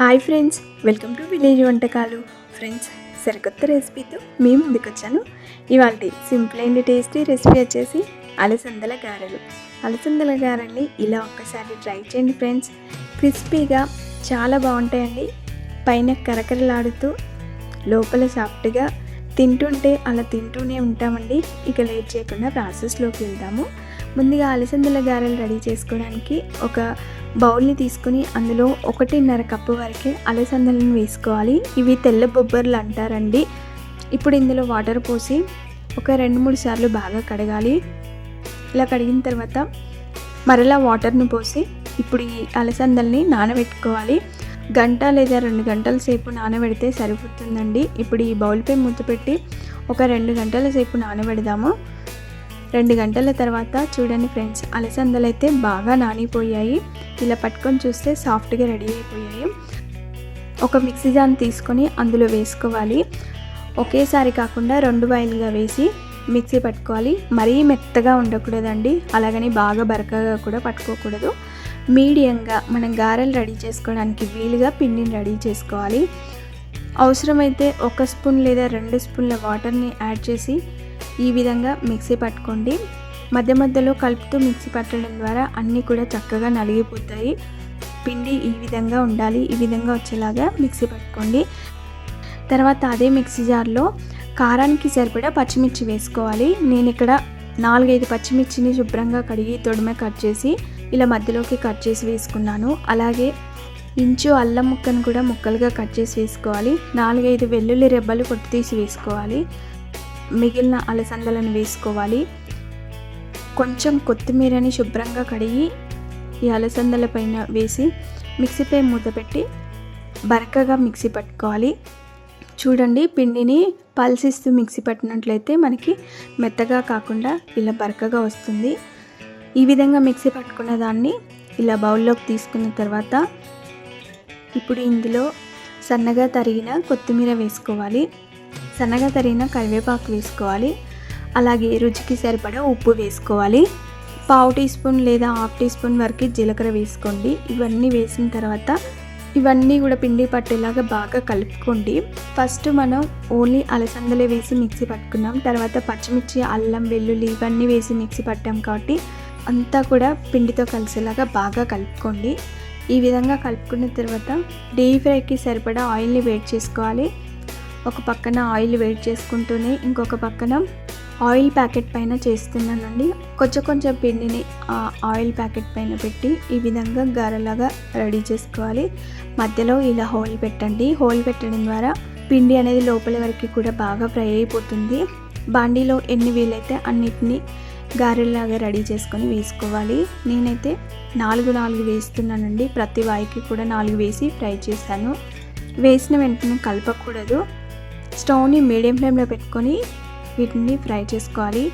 Hi friends welcome to village వంటకాలు. Friends సరికొత్త రెసిపీతో మీ ముందుకు వచ్చాను ఇవాళ సింపుల్ అండ్ టేస్టీ రెసిపీ వచ్చేసి అలసందల గారెలు. అలసందల గారెల్ని ఇలా ఒక్కసారి ట్రై చేయండి ఫ్రెండ్స్. క్రిస్పీగా చాలా బాగుంటాయండి. పైన కరకరలాడుతూ లోపల సాఫ్ట్గా తింటుంటే అలా తింటూనే ఉంటామండి. ఇక లేట్ చేయకుండా ప్రాసెస్లోకి వెళ్దాము. ముందుగా అలసందల గారెలు రెడీ చేసుకోవడానికి ఒక బౌల్ని తీసుకుని అందులో ఒకటిన్నర కప్పు వరకే అలసందలను వేసుకోవాలి. ఇవి తెల్ల బొబ్బర్లు అంటారండి. ఇప్పుడు ఇందులో వాటర్ పోసి ఒక రెండు మూడు సార్లు బాగా కడగాలి. ఇలా కడిగిన తర్వాత మరలా వాటర్ని పోసి ఇప్పుడు ఈ అలసందల్ని నానబెట్టుకోవాలి. గంట లేదా రెండు గంటల సేపు నానబెడితే సరిపోతుందండి. ఇప్పుడు ఈ బౌల్పై మూత పెట్టి ఒక రెండు గంటల సేపు నానబెడదాము. రెండు గంటల తర్వాత చూడండి ఫ్రెండ్స్ అలసందలు అయితే బాగా నానిపోయాయి. ఇలా పట్టుకొని చూస్తే సాఫ్ట్గా రెడీ అయిపోయాయి. ఒక మిక్సీ జాన్ తీసుకొని అందులో వేసుకోవాలి. ఒకేసారి కాకుండా రెండు వాయిల్గా వేసి మిక్సీ పట్టుకోవాలి. మరీ మెత్తగా ఉండకూడదండి. అలాగని బాగా బరకగా కూడా పట్టుకోకూడదు. మీడియంగా మనం గారెలు రెడీ చేసుకోవడానికి వీలుగా పిండిని రెడీ చేసుకోవాలి. అవసరమైతే ఒక స్పూన్ లేదా రెండు స్పూన్ల వాటర్ని యాడ్ చేసి ఈ విధంగా మిక్సీ పట్టుకోండి. మధ్య మధ్యలో కలుపుతూ మిక్సీ పట్టడం ద్వారా అన్నీ కూడా చక్కగా నలిగిపోతాయి. పిండి ఈ విధంగా ఉండాలి ఈ విధంగా వచ్చేలాగా మిక్సీ పట్టుకోండి. తర్వాత అదే మిక్సీ జార్లో కారానికి సరిపడా పచ్చిమిర్చి వేసుకోవాలి. నేను ఇక్కడ నాలుగైదు పచ్చిమిర్చిని శుభ్రంగా కడిగి తొడిమే కట్ చేసి ఇలా మధ్యలోకి కట్ చేసి వేసుకున్నాను. అలాగే ఇంచు అల్లం ముక్కను కూడా ముక్కలుగా కట్ చేసి వేసుకోవాలి. నాలుగైదు వెల్లుల్లి రెబ్బలు కొట్టి తీసి వేసుకోవాలి. మిగిలిన అలసందలను వేసుకోవాలి. కొంచెం కొత్తిమీరని శుభ్రంగా కడిగి ఈ అలసందల పైన వేసి మిక్సీపై మూత పెట్టి బరకగా మిక్సీ పట్టుకోవాలి. చూడండి పిండిని పల్సిస్తూ మిక్సీ పట్టినట్లయితే మనకి మెత్తగా కాకుండా ఇలా బరకగా వస్తుంది. ఈ విధంగా మిక్సీ పట్టుకున్న దాన్ని ఇలా బౌల్లోకి తీసుకున్న తర్వాత ఇప్పుడు ఇందులో సన్నగా తరిగిన కొత్తిమీర వేసుకోవాలి. సన్నగా తరిగిన కరివేపాకు వేసుకోవాలి. అలాగే రుచికి సరిపడా ఉప్పు వేసుకోవాలి. పావు టీ స్పూన్ లేదా హాఫ్ టీ స్పూన్ వరకు జీలకర్ర వేసుకోండి. ఇవన్నీ వేసిన తర్వాత ఇవన్నీ కూడా పిండి పట్టేలాగా బాగా కలుపుకోండి. ఫస్ట్ మనం ఓన్లీ అలసందలే వేసి మిక్సీ పట్టుకున్నాం. తర్వాత పచ్చిమిర్చి అల్లం వెల్లుల్లి ఇవన్నీ వేసి మిక్సీ పట్టాం కాబట్టి అంతా కూడా పిండితో కలిసేలాగా బాగా కలుపుకోండి. ఈ విధంగా కలుపుకున్న తర్వాత డీప్ ఫ్రైకి సరిపడా ఆయిల్ని వేడి చేసుకోవాలి. ఒక పక్కన ఆయిల్ వేడి చేసుకుంటూనే ఇంకొక పక్కన ఆయిల్ ప్యాకెట్ పైన చేస్తున్నానండి. కొంచెం కొంచెం పిండిని ఆ ఆయిల్ ప్యాకెట్ పైన పెట్టి ఈ విధంగా గారెలాగా రెడీ చేసుకోవాలి. మధ్యలో ఇలా హోల్ పెట్టండి. హోల్ పెట్టడం ద్వారా పిండి అనేది లోపల వరకు కూడా బాగా ఫ్రై అయిపోతుంది. బాండీలో ఎన్ని వీలైతే అన్నిటినీ గారెలాగా రెడీ చేసుకొని వేసుకోవాలి. నేనైతే నాలుగు నాలుగు వేస్తున్నానండి. ప్రతి వాయికి కూడా నాలుగు వేసి ఫ్రై చేశాను. వేసిన వెంటనే కలపకూడదు. స్టవ్ని మీడియం ఫ్లేమ్లో పెట్టుకొని వీటిని ఫ్రై చేసుకోవాలి.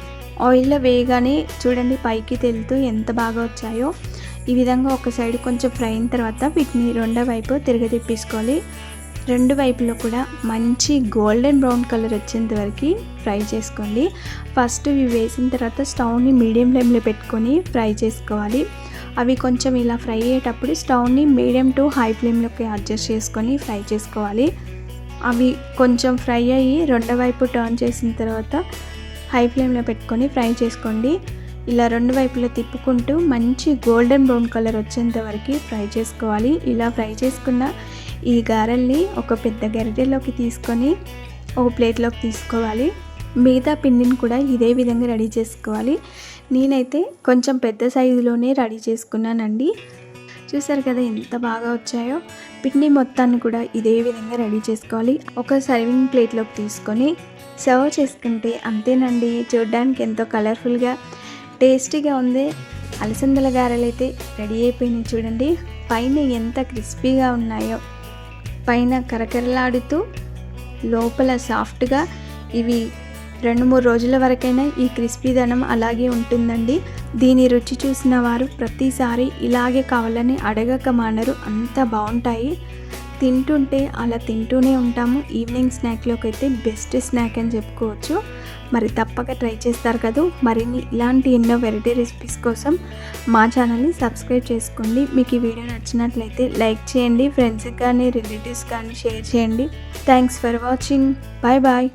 ఆయిల్లో వేయగానే చూడండి పైకి తెలుతూ ఎంత బాగా వచ్చాయో. ఈ విధంగా ఒక సైడ్ కొంచెం ఫ్రై అయిన తర్వాత వీటిని రెండో వైపు తిరగతిప్పేసుకోవాలి. రెండు వైపులో కూడా మంచి గోల్డెన్ బ్రౌన్ కలర్ వచ్చేంత వరకు ఫ్రై చేసుకోండి. ఫస్ట్ ఇవి వేసిన తర్వాత స్టవ్ని మీడియం ఫ్లేమ్లో పెట్టుకొని ఫ్రై చేసుకోవాలి. అవి కొంచెం ఇలా ఫ్రై అయ్యేటప్పుడు స్టవ్ని మీడియం టు హై ఫ్లేమ్లోకి అడ్జస్ట్ చేసుకొని ఫ్రై చేసుకోవాలి. అవి కొంచెం ఫ్రై అయ్యి రెండో వైపు టర్న్ చేసిన తర్వాత హై ఫ్లేమ్లో పెట్టుకొని ఫ్రై చేసుకోండి. ఇలా రెండు వైపులా తిప్పుకుంటూ మంచి గోల్డెన్ బ్రౌన్ కలర్ వచ్చేంత వరకు ఫ్రై చేసుకోవాలి. ఇలా ఫ్రై చేసుకున్న ఈ గారెల్ని ఒక పెద్ద గరిటెలోకి తీసుకొని ఒక ప్లేట్లోకి తీసుకోవాలి. మిగతా పిండిని కూడా ఇదే విధంగా రెడీ చేసుకోవాలి. నేనైతే కొంచెం పెద్ద సైజులోనే రెడీ చేసుకున్నానండి. చూసారు కదా ఎంత బాగా వచ్చాయో? పిండి మొత్తాన్ని కూడా ఇదే విధంగా రెడీ చేసుకోవాలి. ఒక సర్వింగ్ ప్లేట్లోకి తీసుకొని సర్వ్ చేసుకుంటే అంతేనండి. చూడడానికి ఎంతో కలర్ఫుల్గా టేస్టీగా ఉంది. అలసందల గారెలు అయితే రెడీ అయిపోయినాయి చూడండి. పైన ఎంత క్రిస్పీగా ఉన్నాయో. పైన కరకరలాడుతూ లోపల సాఫ్ట్గా ఇవి రెండు మూడు రోజుల వరకైనా ఈ క్రిస్పీదనం అలాగే ఉంటుందండి. దీని రుచి చూసిన వారు ప్రతిసారి ఇలాగే కావాలని అడగక మానరు. అంత బాగుంటాయి. తింటుంటే అలా తింటూనే ఉంటాము. ఈవినింగ్ స్నాక్లోకి అయితే బెస్ట్ స్నాక్ అని చెప్పుకోవచ్చు. మరి తప్పక ట్రై చేస్తారు కదా. మరిన్ని ఇలాంటి ఎన్నో వెరైటీ రెసిపీస్ కోసం మా ఛానల్ని సబ్స్క్రైబ్ చేసుకోండి. మీకు ఈ వీడియో నచ్చినట్లయితే లైక్ చేయండి. ఫ్రెండ్స్కి కానీ రిలేటివ్స్ కానీ షేర్ చేయండి. Thanks for watching. Bye bye.